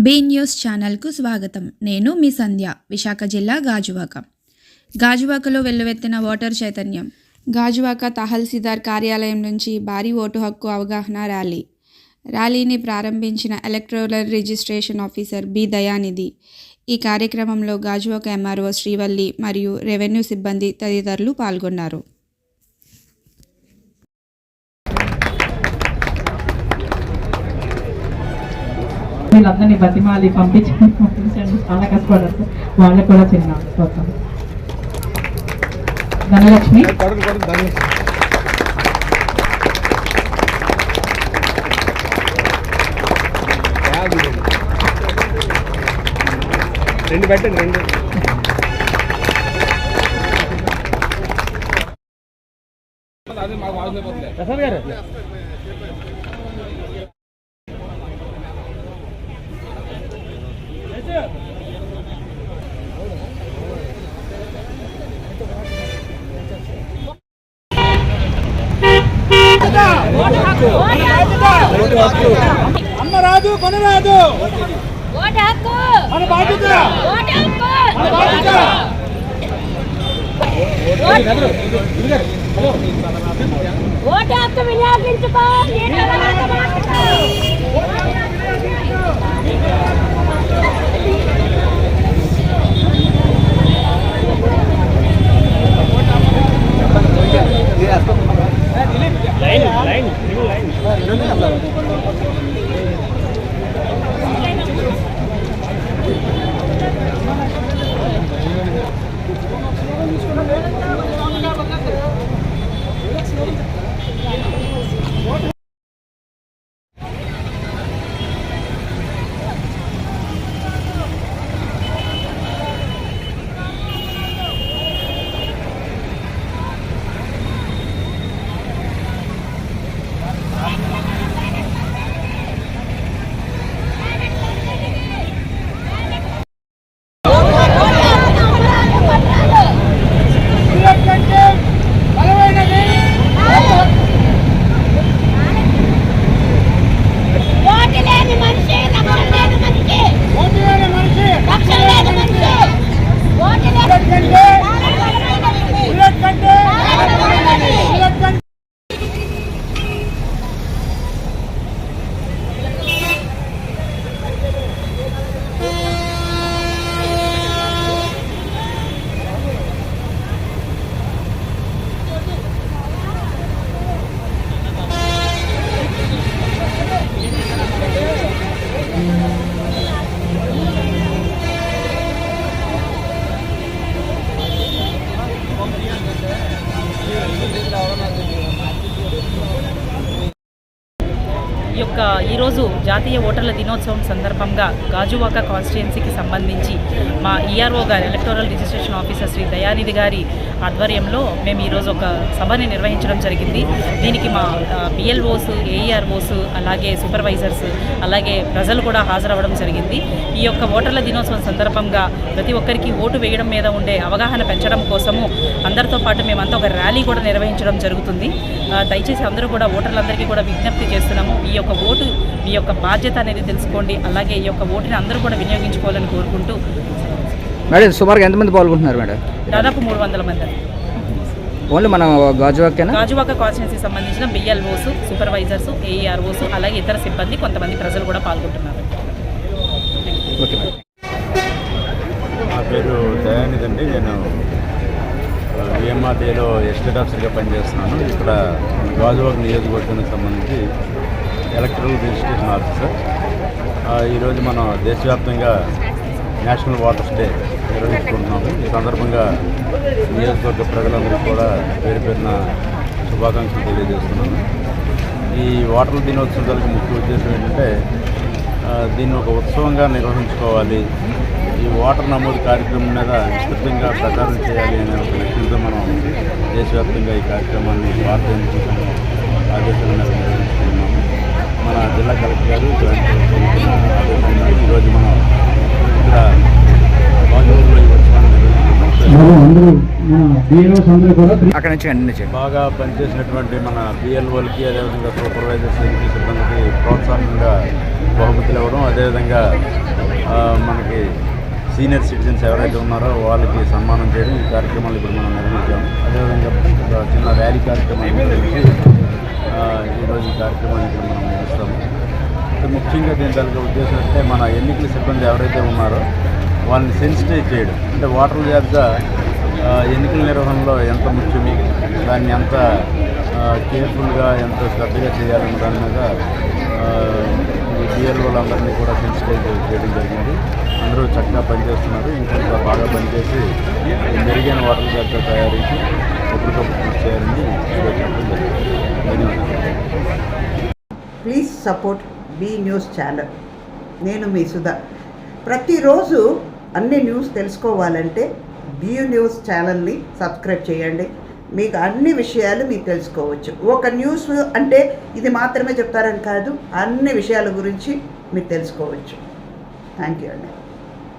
Be news ఛానల్కు స్వాగతం. నేను మీ సంధ్య విశాఖ జిల్లా గాజువాక. గాజువాకలో వెల్లువెత్తిన ఓటర్ చైతన్యం. గాజువాక తహసీల్దార్ కార్యాలయం నుంచి భారీ ఓటు హక్కు అవగాహన ర్యాలీ. ర్యాలీని ప్రారంభించిన electoral registration officer B Dayanidhi. ఈ కార్యక్రమంలో గాజువాక ఎంఆర్ఓ శ్రీవల్లి మరియు రెవెన్యూ సిబ్బంది తదితరులు పాల్గొన్నారు. వీళ్ళందరినీ బతిమాలి పంపించండి. పంపించండి చాలా కష్టపడారు వాళ్ళకు కూడా చిన్న ప్రోత్సాహం ధనలక్ష్మి. రెండు పెట్టండి రెండు. ప్రసాద్ గారు అమ్మ రాదు పని రాదు ఓటు హక్కు మన బాధ్యత. మన బాధ్యత ఓటు హక్కు వినియోగించుకో యొక్క ఈరోజు జాతీయ ఓటర్ల దినోత్సవం సందర్భంగా గాజువాక కాన్స్టిట్యున్సీకి సంబంధించి మా ఈఆర్ఓ గారి electoral registration officer Shri Dayanidhi గారి ఆధ్వర్యంలో మేము ఈరోజు ఒక సభని నిర్వహించడం జరిగింది. దీనికి మా బిఎల్ఓస్ ఏఈఆర్ఓస్ అలాగే సూపర్వైజర్స్ అలాగే ప్రజలు కూడా హాజరవ్వడం జరిగింది. ఈ యొక్క ఓటర్ల దినోత్సవం సందర్భంగా ప్రతి ఒక్కరికి ఓటు వేయడం మీద ఉండే అవగాహన పెంచడం కోసము అందరితో పాటు మేమంతా ఒక ర్యాలీ కూడా నిర్వహించడం జరుగుతుంది. దయచేసి అందరూ కూడా ఓటర్లందరికీ కూడా విజ్ఞప్తి చేస్తున్నాము. ఈ యొక్క ఓటు మీ యొక్క బాధ్యత అనేది తెలుసుకోండి. అలాగే ఈ యొక్క ఓటుని అందరూ కూడా వినియోగించుకోవాలని కోరుకుంటూ మేడం సుమారుగా ఎంతమంది పాల్గొంటున్నారు మేడం? దాదాపు మూడు వందల మంది. ఓన్లీ మన గాజువాకేనా? గాజువాక కాన్స్టిట్యున్సీకి సంబంధించిన బిఎల్ఓస్ సూపర్వైజర్స్ ఏఈఆర్ఓస్ అలాగే ఇతర సిబ్బంది కొంతమంది ప్రజలు కూడా పాల్గొంటున్నారు. నా పేరు దయానిధి అండి. నేను విఎంఆర్డీలో ఎస్టేట్ ఆఫీసర్గా పనిచేస్తున్నాను. ఇక్కడ గాజువాక నియోజకవర్గానికి సంబంధించి ఎలక్ట్రల్ రిజిస్ట్రేషన్ ఆఫీసర్ ఈరోజు మనం దేశవ్యాప్తంగా నేషనల్ వాటర్స్ డే నిర్వహించుకుంటున్నాము ఈ సందర్భంగా నియోజకవర్గ ప్రజలందరికీ కూడా పేరు పేరున శుభాకాంక్షలు తెలియజేస్తున్నాను ఈ వాటర్ దినోత్సవం జరిగే ముఖ్య ఉద్దేశం ఏంటంటే దీన్ని ఒక ఉత్సవంగా నిర్వహించుకోవాలి. ఈ వాటర్ నమోదు కార్యక్రమం మీద విస్తృతంగా ప్రచారం చేయాలి అనే ఒక లక్ష్యంతో మనం దేశవ్యాప్తంగా ఈ కార్యక్రమాన్ని భారతీయ ఆదేశాల మీద మేరకు ఈరోజు మనం ఇక్కడ అక్కడ నుంచి అన్ని నుంచి బాగా పనిచేసినటువంటి మన బిఎల్ఓలకి అదేవిధంగా సూపర్వైజర్స్ సిబ్బందికి ప్రోత్సాహంగా బహుమతులు ఇవ్వడం అదేవిధంగా మనకి సీనియర్ సిటిజన్స్ ఎవరైతే ఉన్నారో వాళ్ళకి సన్మానం చేయడం ఈ కార్యక్రమాలు ఇప్పుడు మనం నిర్వహించాము. అదేవిధంగా ఒక చిన్న ర్యాలీ కార్యక్రమాన్ని ఈరోజు ఈ కార్యక్రమాన్ని ఇక్కడ మనం అయితే ముఖ్యంగా దీని దానికి ఉద్దేశం అంటే మన ఎన్నికల సిబ్బంది ఎవరైతే ఉన్నారో వాళ్ళని సెన్సిటైజ్ చేయడం. అంటే ఓటర్ల జాబితా ఎన్నికల నిర్వహణలో ఎంత ముఖ్యమో దాన్ని ఎంత కేర్ఫుల్గా ఎంత శ్రద్ధగా చేయాలన్న దాని మీద ఆ, కూడా సెన్సిటైజ్ చేయడం జరిగింది. అందరూ చక్కగా పనిచేస్తున్నారు. ఇంకొంత బాగా పనిచేసి మెరుగైన ఓటర్ల జాబితా తయారీకి ఒకరికొకరు కృషి చేయాలని చెప్పడం జరిగింది. ధన్యవాదాలు. Please support B news channel. నేను మీ సుధా. ప్రతిరోజు అన్ని న్యూస్ తెలుసుకోవాలంటే బీ న్యూస్ ఛానల్ని సబ్స్క్రైబ్ చేయండి. మీకు అన్ని విషయాలు మీకు తెలుసుకోవచ్చు. ఒక న్యూస్ అంటే ఇది మాత్రమే చెప్తారని కాదు అన్ని విషయాల గురించి మీరు తెలుసుకోవచ్చు. థ్యాంక్ యూ అండి.